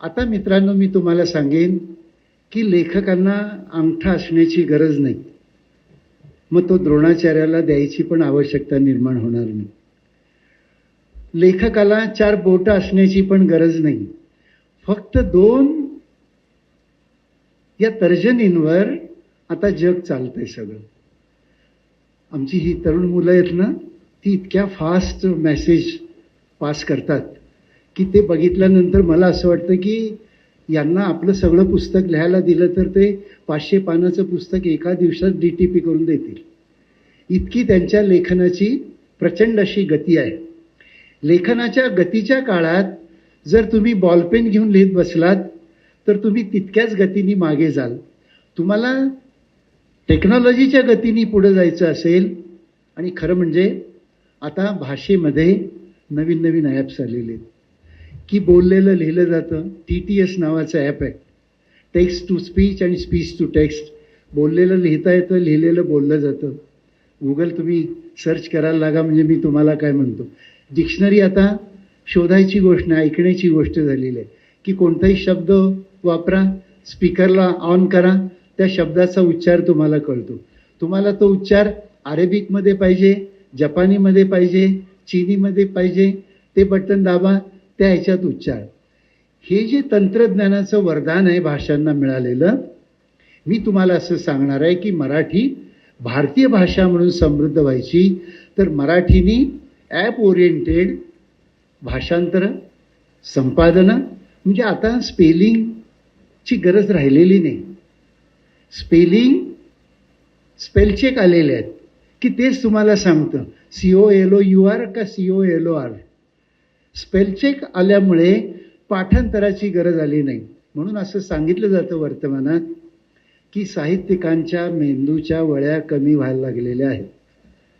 आता मित्रांनो मी तुम्हाला सांगेन की लेखकांना अंगठा असण्याची गरज नाही. मग तो द्रोणाचार्याला द्यायची पण आवश्यकता निर्माण होणार नाही. लेखकाला चार बोटं असण्याची पण गरज नाही. फक्त दोन या तर्जनींवर आता जग चालतंय सगळं. आमची ही तरुण मुलं आहेत ना ती इतक्या फास्ट मेसेज पास करतात. की ते बघितल्यानंतर मला असं वाटतं की यांना आपलं सगळं पुस्तक लिहायला दिलं तर ते पाचशे पानाचं पुस्तक एका दिवसात डी टी पी करून देतील. इतकी त्यांच्या लेखनाची प्रचंड अशी गती आहे. लेखनाच्या गतीच्या काळात जर तुम्ही बॉलपेन घेऊन लिहित बसलात तर तुम्ही तितक्याच गतीने मागे जाल. तुम्हाला टेक्नॉलॉजीच्या गतीने पुढं जायचं असेल आणि खरं म्हणजे आता भाषेमध्ये नवीन नवीन ॲप्स आलेले आहेत. की बोललेलं लिहिलं जातं. टी टी एस नावाचं ॲप आहे. टेक्स्ट टू स्पीच आणि स्पीच टू टेक्स्ट बोललेलं लिहिता येतं लिहिलेलं बोललं जातं. गुगल तुम्ही सर्च करायला लागा म्हणजे मी तुम्हाला काय म्हणतो. डिक्शनरी आता शोधायची गोष्ट नाही ऐकण्याची गोष्ट झालेली आहे. की कोणताही शब्द वापरा स्पीकरला ऑन करा त्या शब्दाचा उच्चार तुम्हाला कळतो. तुम्हाला तो उच्चार अरेबिकमध्ये पाहिजे जपानीमध्ये पाहिजे चीनीमध्ये पाहिजे ते बटन दाबा त्या ह्याच्यात उच्चार. हे जे तंत्रज्ञानाचं वरदान आहे भाषांना मिळालेलं मी तुम्हाला असं सांगणार आहे की मराठी भारतीय भाषा म्हणून समृद्ध व्हायची तर मराठीनी ॲप ओरिएंटेड भाषांतर संपादनं म्हणजे आता स्पेलिंगची गरज राहिलेली नाही. स्पेलिंग स्पेलचेक आलेले आहेत की तेच तुम्हाला सांगतं. C O L O U R का C O L O R spellcheck आल्यामुळे पाठांतराची गरज आली नाही. म्हणून असं सांगितलं जातं वर्तमानात की साहित्यिकांच्या मेंदूच्या वळ्या कमी व्हायला लागलेल्या आहेत.